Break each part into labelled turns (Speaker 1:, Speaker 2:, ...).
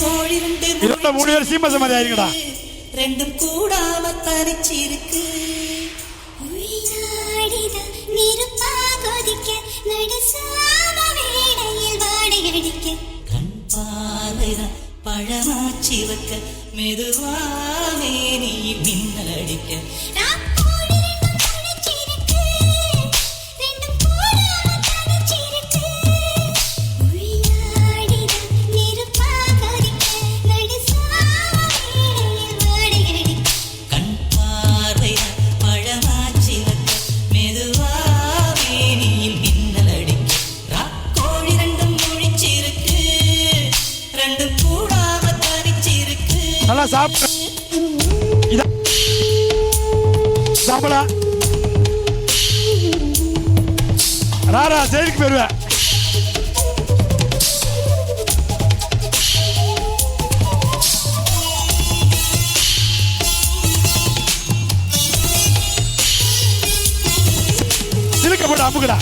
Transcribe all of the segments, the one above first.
Speaker 1: கோழி ரெண்டு
Speaker 2: இருபத்தி மூணு பேர் சீம சமாதி ஆயிருக்கடா.
Speaker 1: ரெண்டும் கூடாம தனிச்சிருக்கு. பழமாச்சி வைக்க மெதுவாவே நீ மின்னல் அடிக்க.
Speaker 2: நல்லா சாப்பிட்டு சாப்பிடா ராரா ஜெயிலுக்கு போயிருவேன் சிலுக்க போட்டு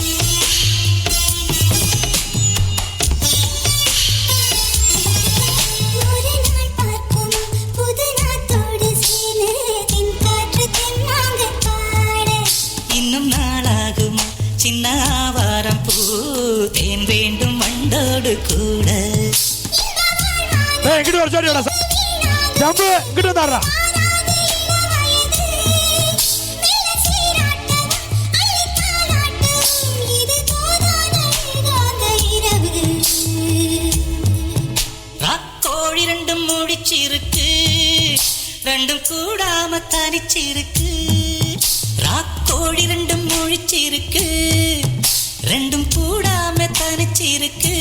Speaker 1: வண்டோடு கூட
Speaker 2: இங்கிட்டு வர சொல்லிடா ஜம்பு இங்கிட்டு வந்தாடுறா
Speaker 1: ரெண்டும் முடிச்சிருக்கு. ரெண்டும் கூடாம தனிச்சிருக்கு. ராக்கோழி ரெண்டும் முழிச்சிருக்கு. ரெண்டும் கூடாம தனிச்சிருக்கு.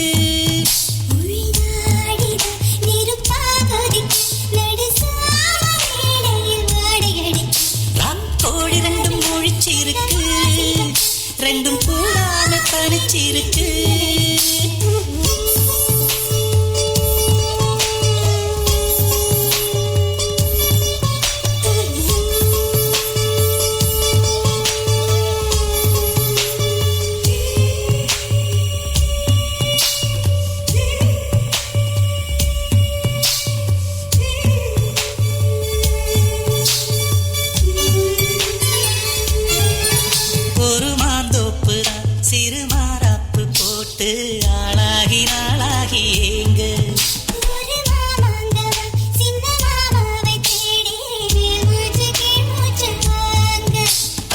Speaker 1: போட்டு ஆளாகி நாளாகி ஏங்க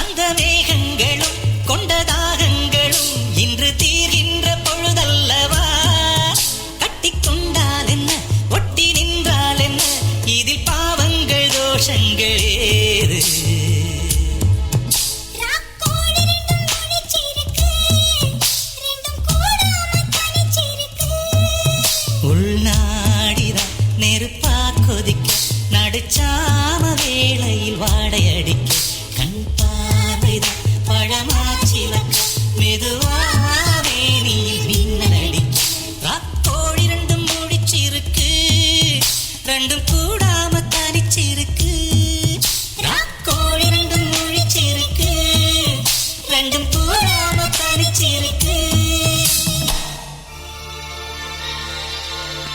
Speaker 1: அந்த மேகங்களும் கொண்ட தாகங்களும் இன்று தீர்கின்ற பொழுதல்லவா? கட்டிக்கொண்டால் என்ன ஒட்டி நின்றால் என்ன? இதில் பாவங்கள் தோஷங்கள் ஏது? கூடாம தனிச்சிருக்கு. ராக்கோழி ரெண்டும் முழிச்சிருக்கு. ரெண்டும் கூடாம தனிச்சிருக்கு.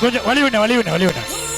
Speaker 2: கொஞ்சம் வழி விண்ண வழி விண்ண வழி